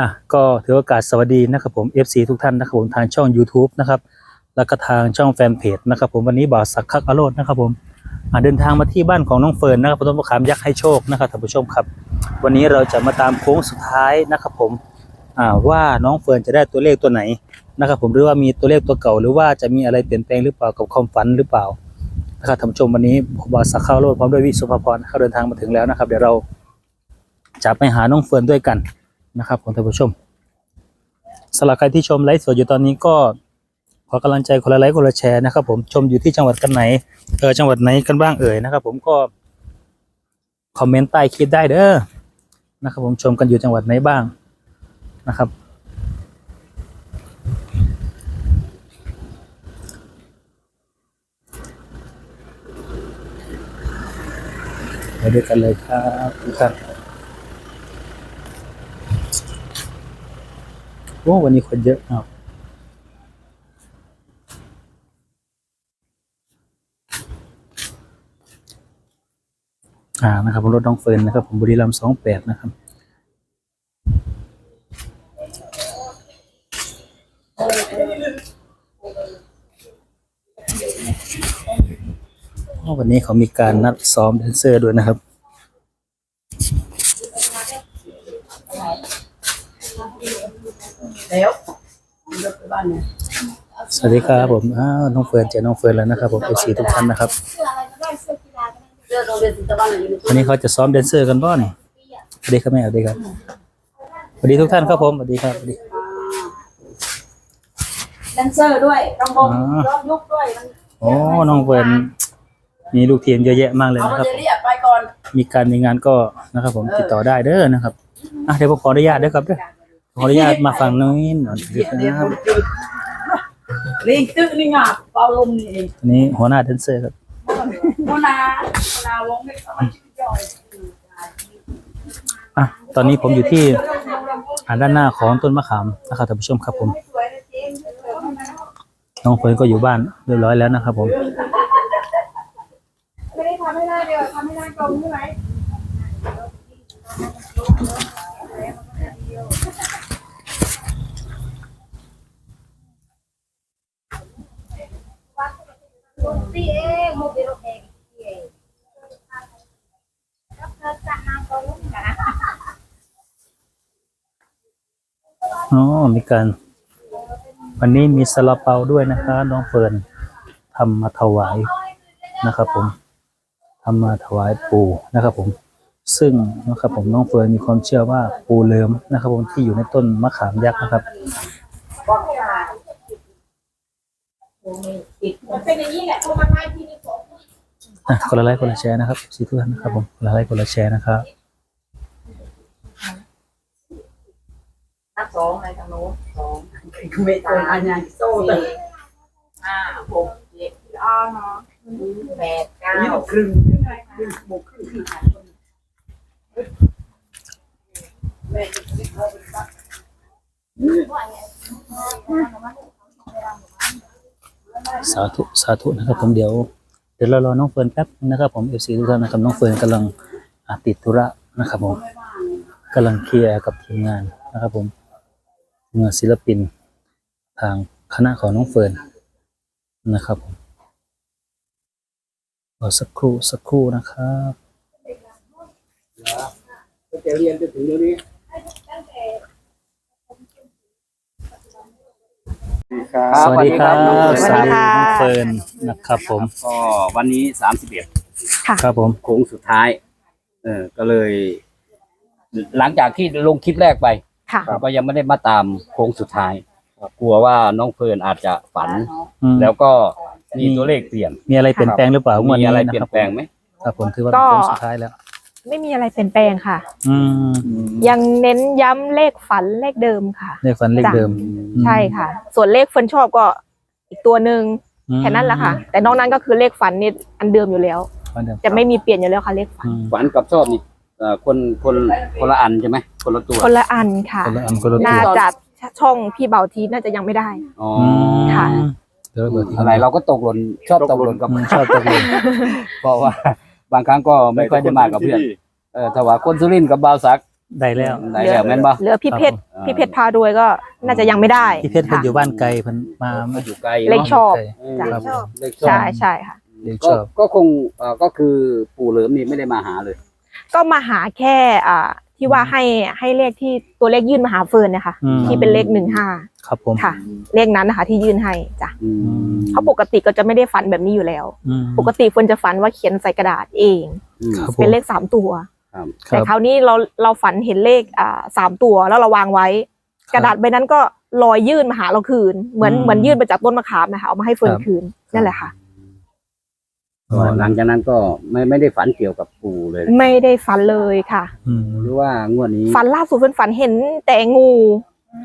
อะก็ถือโอกาสสวัสดีนะครับผม FC ทุกท่านนะครับผมทางช่อง YouTube นะครับแล้วก็ทางช่องแฟนเพจนะครับผมวันนี้บ่าวสักคักอโรดนะครับผมเดินทางมาที่บ้านของน้องเฟิร์นนะครับต้นมะขามยักษ์ให้โชคนะครับท่านผู้ชมครับ วันนี้เราจะมาตามโค้งสุดท้ายนะครับผมอ่าว่าน้องเฟิร์นจะได้ตัวเลขตัวไหนนะครับผมหรือว่ามีตัวเลขตัวเก่า หรือว่าจะมีอะไรเปลี่ยนแปลงหรือเปล่ากับความฝันหรือเปล่านะครับท่านผู้ชมวันนี้ผมบ่าวสักคักอโรดพร้อมด้วยวิสุภพรเขาเดินทางมาถึงแล้วนะครับ เดี๋ยวเราจะไปหาน้องเฟิร์นด้วยกัน นะครับผมท่านผู้ชมสำหรับใครที่ชมไลฟ์สดอยู่ตอนนี้ก็ขอกำลังใจคนละไลค์คนละแชร์นะครับ ผมชมอยู่ที่จังหวัดกันไหนเออจังหวัดไหนกันบ้างเอ่ยนะครับ ผมก็คอมเมนต์ใต้คลิปได้เด้อนะครับ ผมชมกันอยู่จังหวัดไหนบ้างนะครับ ไปด้วยกันเลยครับทุกท่าน โอ้วันนี้คนเยอะครับอ่านะครับผมรถน้องเฟิร์นนะครับ ผมบุรีรัมย์สองแปดนะครับวันนี้เขามีการนัดซ้อมแดนเซอร์ด้วยนะครับ แล้วรถไปบ้านเนี่ยสวัสดีครับผมอ้าวน้องเฟิร์นเจอน้องเฟิร์นแล้วนะครับผมเอฟซีทุกท่านนะครับเสื้อโรงเรียนศิลปบ้านอยู่ในวันนี้เขาจะซ้อมแดนเซอร์กันบ้างสวัสดีครับแม่สวัสดีครับสวัสดีทุกท่านครับผมสวัสดีครับสวัสดีแดนเซอร์ด้วยรำวงอ่ารอบยุคด้วยมันโอ้น้องเฟิร์นมีลูกทีมเยอะแยะมากเลยเอานะครับเจเรียไปก่อนมีการมีงานก็นะครับผมติดต่อได้เด้อนะครับอะเดี๋ยวผมขออนุญาตด้วยครับเด้อ ขออนุญาตมาฟังน้อยหน่อยเดี๋ยวเดี๋ยวครับลิงตื้อนี่งาบเป่าลมนี่เองอันนี้หัวหน้าแดนเซอร์ครับโมนาโมนาวงไม่สามารถย่อยอะตอนนี้ผมอยู่ที่อ่าด้านหน้าของต้นมะขามนะครับท่านผู้ชมครับผมน้องเฟิร์นก็อยู่บ้านเรียบร้อยแล้วนะครับผมไม่ได้ทำให้ได้เดียวทำให้ได้ตรงใช่ไหม มีการ วันนี้มีซาลาเปาด้วยนะคะน้องเฟิร์นทำมาถวายนะครับ ผมทำมาถวายปู่นะครับ ผม ซึ่งนะครับผมน้องเฟิร์นมีความเชื่อว่าปู่เลิมนะครับ ผมที่อยู่ในต้นมะขามยักษ์นะครับเป็นอย่างนี้แหละเพราะมันไม่ที่นี่ผมอะคนละไลค์คนละแชร์นะครับสีทุกท่านนะครับผมคนละไลค์คนละแชร์นะครับ นับ สองอะไรทางโน้นสองไม่ตรงอันยังโซ่เลยห้าหกเจ็ดอ้อเนาะแปดเก้าครึ่งครึ่งหกครึ่งสาธุสาธุนะครับผมเดี๋ยวเดี๋ยวเรารอน้องเฟิร์นแป๊บนึงนะครับผมเอฟซีทุกท่านนะครับน้องเฟิร์นกำลังอะติดธุระนะครับผมกำลังเคลียร์กับทีมงานนะครับผมทีม งานศิลปินทางคณะของน้องเฟิร์นนะครับผมรอสักครู่สักครู่นะครับจะเรียนจนถึงเดี๋ยวนี้สวัสดีครับสวัสดีครับน้องเฟิร์นนะครับผมก็วันนี้สามสิบเอ็ดครับผมโค้งสุดท้าย เออก็เลย หลังจากที่ลงคลิปแรกไป ค่ะก็ยังไม่ได้มาตามโค้งสุดท้าย กลัวว่าน้องเฟิร์นอาจจะฝัน อืมแล้วก็มีตัวเลขเปลี่ยนมีอะไรเปลี่ยนแปลงหรือเปล่างวดมีนี้อะไรนะเปลี่คยรันบแปลงไหม ครับผมถือว่าเป็นก็โค้งสุดท้ายแล้ว ไม่มีอะไรเปลี่ยนแปลงค่ะ อืมยังเน้นย้ำเลขฝันเลขเดิมค่ะ เลขฟันเลขจ้ะเดิมใช่ค่ะ ส่วนเลขเฟิร์นชอบก็อีกตัวหนึ่งอืมแค่นั้นแหละค่ะ แต่นอกนั้นก็คือเลขฝันนี่อันเดิมอยู่แล้วฟันเดิมจะไม่มีเปลี่ยนอยู่แล้วค่ะเลขฝัน อืมฝันกับชอบนี่ เอ่อคนคนคนละอันใช่ไหมคนละตัวคนละอันค่ะ คนละอันคนละตัวน่าจะช่องพี่เบาทีน่าจะยังไม่ได้ อ๋ออืมค่ะ เดี๋ยวเบิดทีอะไรเราก็ตกหล่นชอบตกหล่นกับอืมชอบตกลงเพราะว่าบางครั้งก็ไม่ค่อยได้มากับเพื่อนเออถ้าว่าคนสุรินทร์กับบาวสักได้แล้วได้แล้วแม่นบ่เหลือพี่เพชรอ่าพี่เพชรพารวยก็น่าจะยังไม่ได้พี่เพชรเพิ่นค่ะอยู่บ้านไกลเพิ่นมามาอยู่ไกลเลขเนาะชอบ เออครับชอบเลขชอบใช่ใช่ค่ะเลขชก็อบก็คงเอ่อก็คือปู่เหลิมนี่ไม่ได้มาหาเลย ก็มาหาแค่อ่าที่ว่าให้ให้เลขที่ตัวเลขยื่นมาหาเฟิร์นนะคะอืม ที่เป็นเลขหนึ่งห้าครับผมค่ะ เลขนั้นนะคะ ที่ยื่นให้จ้ะอืมเขาปกติก็จะไม่ได้ฝันแบบนี้อยู่แล้ว อืมปกติเฟิร์นจะฝันว่าเขียนใส่กระดาษเองอืมครับผมเป็นเลขสามตัว ครับ คแต่รับ คราวนี้เราเราฝันเห็นเลขอ่าสามตัวแล้วเราวางไว้ครับกระดาษใบนั้นก็ลอยยื่นมาหาเราคืน เหมือนอืมเหมือนยื่นมาจากต้นมะขามนะคะเอามาให้เฟิร์นครับ คืนนั่นแหละค่ะ ก็หลังจากนั้นก็ไม่ไม่ได้ฝันเกี่ยวกับปู่เลย ไม่ได้ฝันเลยค่ะอืมหรือว่างวดนี้ฝันล่าสุดเฟิร์นฝันเห็นแต่งู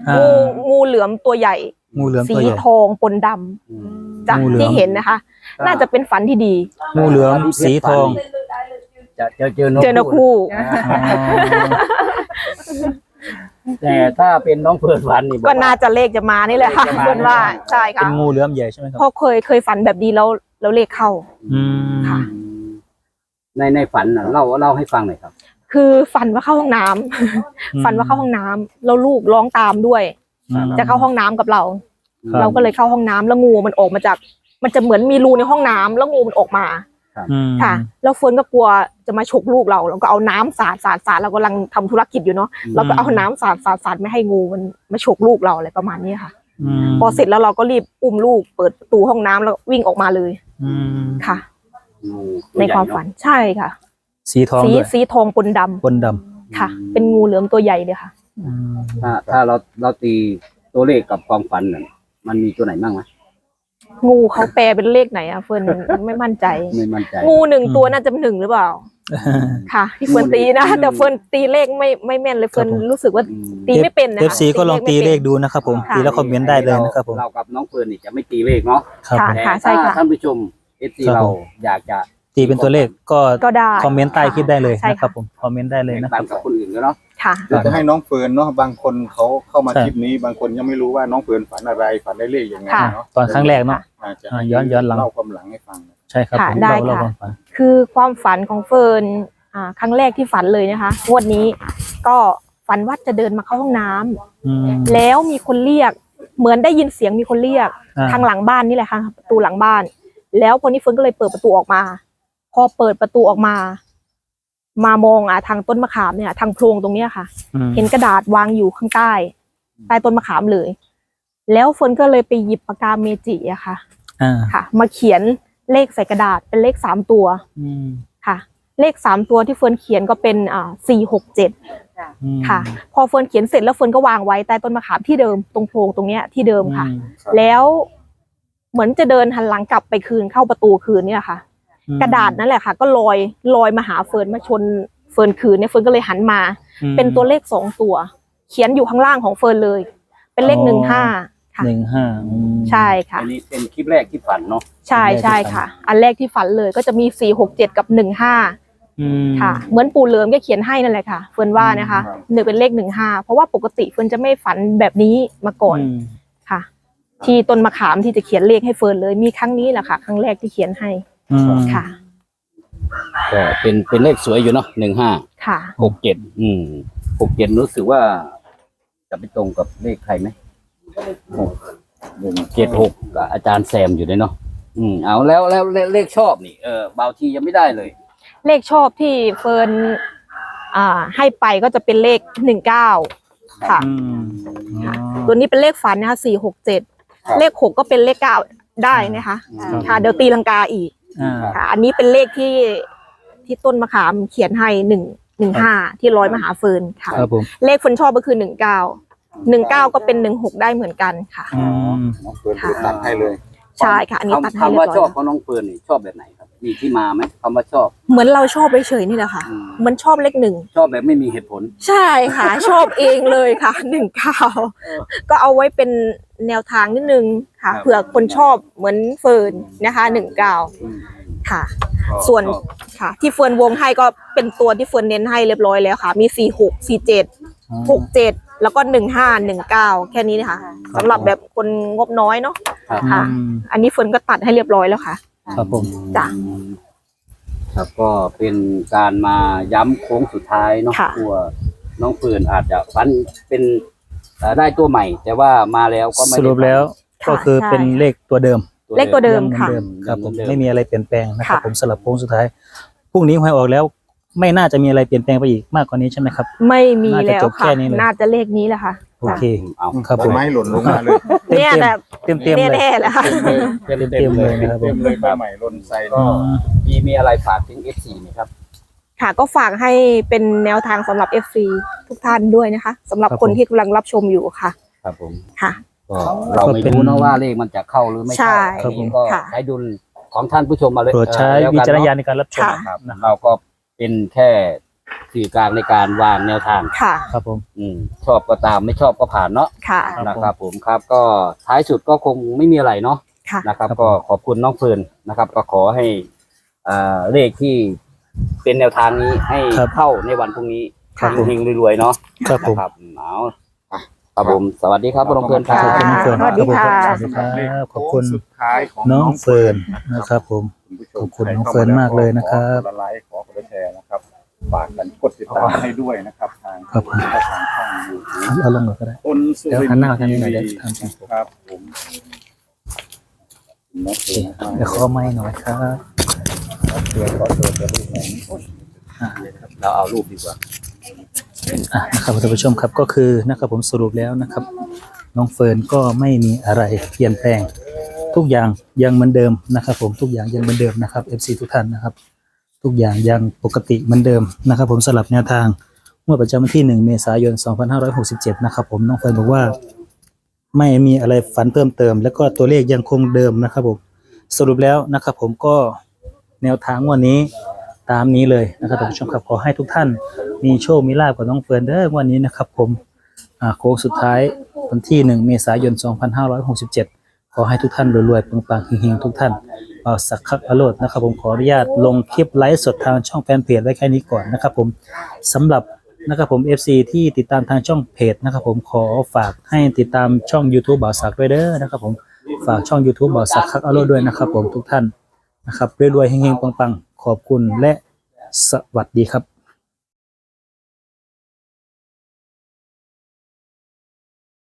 อ่างูงูเหลือมตัวใหญ่ งูเหลือมสีตัวใหญ่ทองปนดำอืมจากงูเหลือมที่เห็นนะคะ น่าจะเป็นฝันที่ดี งูเหลือมสีทอง จะเจอเจอนกเจอนกคู่อ่าแต่ถ้าเป็นน้องเพิร์นฝันนี่บอกก็ว่าน่าจะเลขจะมานี่แหละค่ะเลขจะมาเฟิร์นว่าใช่เป็ค่ะนงูเหลือมใหญ่ใช่ไหมครับเพราะเคยเคยฝันแบบนี้แล้ว แล้วเลขเข้า อืมค่ะ ในในฝันน่ะเล่าเล่าให้ฟังหน่อยครับ คือฝันว่าเข้าห้องน้ำ ฝันว่าเข้าห้องน้ำแล้วลูกร้องตามด้วย อืม จะเข้าห้องน้ำกับเรา ครับ เราก็เลยเข้าห้องน้ำแล้วงูมันออกมาจาก มันจะเหมือนมีรูในห้องน้ำแล้วงูมันออกมาอืมค่ะ แล้วเฟิร์นก็กลัวจะมาฉกลูกเราเราก็เอาน้ำสาดสาดสาดเรากำลังทำธุรกิจอยู่เนาะเราก็เอาน้ำสาดสาดสาดไม่ให้งูมันมาฉกลูกเราอะไรประมาณนี้ค่ะอืม พอเสร็จแล้วเราก็รีบอุ้มลูกเปิดประตูห้องน้ำแล้ววิ่งออกมาเลยอืมค่ะงูในความฝันใช่ค่ะ สีทองสีด้วยสีทองปนดำบนดค่ะ เป็นงูเหลือมตัวใหญ่เลยค่ะำอืมถ้าถ้าเราเราตีตัวเลขกับความฝันน่ะมันมีตัวไหนบ้างไหมงูเขาแปลเป็นเลขไหนอะเฟิร์นไม่มั่นใจ ไม่มั่นใจ งูหนึ่งตัวน่าจะเป็นหนึ่งหรือเปล่า ค่ะที่เฟิร์นตีนะแต่เฟิร์นตีเลขไม่ไม่แม่นเลยเฟิร์นรู้สึกว่าอืมตีไม่เป็นนะเอคะฟซีก็ลองตีเลขไม่ป็นดูนะครับผมค่ะตีแล้วคอมเมนต์ได้เลยนะครับผมเรากับน้องเฟิร์นนี่จะไม่ตีเลขเนาะครับค่ะผมแต่ใช่ถ้าค่ะท่านผู้ชมเอซีครับเราผมอยากจะตีเป็นตัวเลขก็ก็ได้คอมเมนต์ใต้คลิปได้เลยใช่นะครับค่ะผมคอมเมนต์ได้เลยแบ่งนะคปัรันบกับคนอื่นด้วยเนาะค่ะเดี๋ยวจะให้น้องเฟิร์นเนาะบางคนเขาเข้ามาใช่คลิปนี้ บางคนยังไม่รู้ว่าน้องเฟิร์นฝันอะไรฝันได้เลขยังไงค่ะเนาะตอนครั้งแรกเนาะอาจจะอ่าย้อนย้อนหลังเล่าความหลังให้ฟัง ใช่ครับค่ะผมได้เราเราค่ะลองฟังคือความฝันของเฟิร์นอ่าครั้งแรกที่ฝันเลยนะคะงวดนี้ก็ฝันว่าจะเดินมาเข้าห้องน้ำอืมแล้วมีคนเรียก เหมือนได้ยินเสียงมีคนเรียก อ่าทางหลังบ้านนี่แหละค่ะประตูหลังบ้าน แล้วคนนี้เฟิร์นก็เลยเปิดประตูออกมา พอเปิดประตูออกมา มามองอะทางต้นมะขามเนี่ย ทางโพรงตรงเนี้ยค่ะ อืม เห็นกระดาษวางอยู่ข้างใต้ ใต้ต้นมะขามเลย แล้วเฟิร์นก็เลยไปหยิบปากกาเมจิอะค่ะ อ่า ค่ะ มาเขียน เลขใส่กระดาษเป็นเลขสามตัวอืมค่ะ เลขสามตัวที่เฟิร์นเขียนก็เป็นอ่าสี่หกเจ็ดอืมค่ะ พอเฟิร์นเขียนเสร็จแล้วเฟิร์นก็วางไว้ใต้ต้นมะขามที่เดิมตรงโพรงตรงเนี้ยที่เดิมค่ะอืมแล้วเหมือนจะเดินหันหลังกลับไปคืนเข้าประตูคืนเนี่ยค่ะอืมกระดาษนั่นแหละค่ะ ก็ลอยลอยมาหาเฟิร์นมาชนเฟิร์นคืนเนี่ยเฟิร์นก็เลยหันมาอืมเป็นตัวเลขสองตัว เขียนอยู่ข้างล่างของเฟิร์นเลย เป็นเลขอ๋อหนึ่งห้า ค่ะหนึ่งห้าอืม ใช่ค่ะ อันนี้เป็นคลิปแรกที่ฝันเนาะใช่ใช่ค่ะ อันแรกที่ฝันเลยก็จะมีสี่หกเจ็ดกับหนึ่งห้าอืม ค่ะ เหมือนปู่เหลิมก็เขียนให้นั่นแหละค่ะ เฟิร์นว่านะคะหนึ่งเป็นเลขหนึ่งห้าเพราะว่าปกติเฟิร์นจะไม่ฝันแบบนี้มาก่อนอืมค่ะ ที่ต้นมะขามที่จะเขียนเลขให้เฟิร์นเลยมีครั้งนี้แหละค่ะ ครั้งแรกที่เขียนให้อืมค่ะ ก็เป็นเป็นเลขสวยอยู่เนาะหนึ่งห้าค่ะ หกเจ็ดอืมหกเจ็ดรู้สึกว่า จะไปตรงกับเลขใครไหม หกหนึ่งเจ็ดหกกับอาจารย์แซมอยู่เลยเนาะอืมเอาแล้วแล้วเลเลขชอบนี่เออเบาทียังไม่ได้เลย เลขชอบที่เฟิร์นอ่า ให้ไปก็จะเป็นเลขหนึ่งเก้าค่ะ อืมอ๋อ ตัวนี้เป็นเลขฝันนะคะสี่หกเจ็ดครับเลขหกก็เป็นเลขเก้าได้นะคะครับ ค่ะเดี๋ยวตีลังกาอีกอ่าค่ะ อันนี้เป็นเลขที่ที่ต้นมะขามเขียนให้หนึ่งหนึ่งห้าที่ร้อยมาหาเฟิร์นค่ะ ครับผมเลขเฟิร์นชอบก็คือหนึ่งเก้า หนึ่งเก้าก็เป็นหนึ่งหกได้เหมือนกันค่ะอืมน้องเฟิร์นคือตัดให้เลยใช่ค่ะ อันนี้ตัดคำให้คำเรียว่าบชร้ออบยของน้องเฟิร์นนี่ชอบแบบไหนครับ มีที่มาไหมคำว่าชอบ เหมือนเราชอบเฉยๆนี่แหละค่ะอืม เหมือนชอบเลขหนึ่ง ชอบแบบไม่มีเหตุผล ใช่ค่ะ ชอบเองเลยค่ะหนึ่งเก้าก็เอาไว้เป็นแนวทางนิดนึงค่ะครับ เผื่อคนชอบเหมือนเฟิร์นนะคะหนึ่งเก้าอืมค่ะ ก็ส่วนชอบค่ะ ที่เฟิร์นวงให้ก็เป็นตัวที่เฟิร์นเน้นให้เรียบร้อยแล้วค่ะ มีสี่หกสี่เจ็ดหกเจ็ด แล้วก็หนึ่งห้าหนึ่งเก้าแค่นี้นะคะสำหรับแบบคนงบน้อยเนาะครับ ค่ะ อืมอันนี้เฟิร์นก็ตัดให้เรียบร้อยแล้วค่ะ ครับผม จ้ะครับก็เป็นการมาย้ำโค้งสุดท้ายเนาะค่ะตัวน้องเฟิร์นอาจจะฝันเป็นเอ่อได้ตัวใหม่ แต่ว่ามาแล้วก็ไม่สได้รุปแล้วค่ะก็คือเป็นใช่เลขตัวเดิมเลขตัวเดิม ยังหอนค่ะ เดิมครับผมเหมือนเดิมไม่มีอะไรเปลี่ยนแปลงนะครับค่ะ ผมสลับโค้งสุดท้ายพรุ่งนี้หวยออกแล้ว ไม่น่าจะมีอะไรเปลี่ยนแปลงไปอีกมากกว่านี้ใช่ไหมครับ ไม่มีน่าจะแล้วจบค่ะ แค่นี้เลย น่าจะเลขนี้แหละค่ะ โอเค เอาครับใบผม ไม้หล่นลงมาเลยเต็มเนี่ยเต็มแบบเต็มเต็มๆเลย แน่ๆแหละค่ะ เต็มเต็มๆเลยนะครับผเต็มมเลยใบใหม่หล่นใส่ก็มีมีอะไรฝากถึง F4 ไหมครับ ค่ะก็ฝากให้เป็นแนวทางสำหรับ FC ทุกท่านด้วยนะคะสำหรับครับคนผม ที่กำลังรับชมอยู่ค่ะครับผมค่ะ ก็เราไม่รู้นะว่าเลขมันจะเข้าหรือไม่ใช่เข้าครับผมอันนี้ก็ค่ะ ใช้ดุลของท่านผู้ชมมาเลยโปรดใช้เอ่อวิแล้วกันจารณญาณเนในการรับชมค่ะอะครับเราก็ เป็นแค่สื่อกลางในการวางแนวทาง ค่ะ ครับผม อืมชอบก็ตามไม่ชอบก็ผ่านเนาะค่ะ ครับนะครับ ผมครับก็ท้ายสุดก็คงไม่มีอะไรเนาะค่ะ นะครับ ครับก็ขอบคุณน้องเฟิร์นนะครับ ก็ขอให้อ่าเลขที่เป็นแนวทางนี้ให้ครับเข้าในวันพรุ่งนี้ค่ะเฮงๆรวยๆเนาะครับผม นะครับเอา ครับผมสวัสดีครับน้องเฟิร์นครัขอบคุณน้องเฟิร์นสวัสดีค่ะสวัสดีครับขอบคุณสุดท้ายของน้องเฟิร์นนะครับผม ขอบคุณน้องเฟิร์นมากเลยนะครับ ขอคนละไลค์ขอคนละแชร์นะครับฝากกันกดติดตามให้ด้วยนะครับทางครับผม ทางช่องยูทูบเอาลงเลยก็ได้ คนสุเดี๋ยวรินหันหน้าทร์ทางนี้หน่อยทีเดี๋ยววีทำให้ครับผมน้องเฟิร์นนะครับเดี๋ยวขอไม้หน่อยครับ เฟิร์นขอตัวจะรูปไหนเราเอารูปดีกว่าอะ นะครับท่านผู้ชมครับก็คือนะครับผมสรุปแล้วนะครับ น้องเฟิร์นก็ไม่มีอะไรเปลี่ยนแปลง ทุกอย่างยังเหมือนเดิมนะครับ ผมทุกอย่างยังเหมือนเดิมนะครับ FC ทุกท่านนะครับ ทุกอย่างยังปกติเหมือนเดิมนะครับ ผมสลับแนวทางเมื่อประจำวันที่ 1 เมษายน 2567 นะครับ ผมน้องเฟิร์นบอกว่า ไม่มีอะไรฝันเพิ่มเติม แล้วก็ตัวเลขยังคงเดิมนะครับผมสรุปแล้วนะครับ ผมก็แนวทางวันนี้ ตามนี้เลยนะครับท่านผู้ชมครับขอให้ทุกท่านมีโชคมีลาบกับน้องเฟิร์นเด้อวันนี้นะครับผมอ่าโค้งสุดท้ายวันที่ 1 เมษายน 2567 ขอให้ทุกท่านรวยๆปังๆเฮงๆทุกท่านเอาสักคักอโลดนะครับผมขออนุญาตลงคลิปไลฟ์สดทางช่องแฟนเพจไว้แค่นี้ก่อนนะครับผมสำหรับนะครับผม FC ที่ติดตามทางช่องเพจนะครับผมขอฝากให้ติดตามช่อง YouTube บ่าวสักด้วยเด้อนะครับผมฝากช่อง YouTube บ่าวสักคักอโลดด้วยนะครับผมทุกท่านนะครับรวยๆเฮงๆปังๆ ขอบคุณและสวัสดีครับ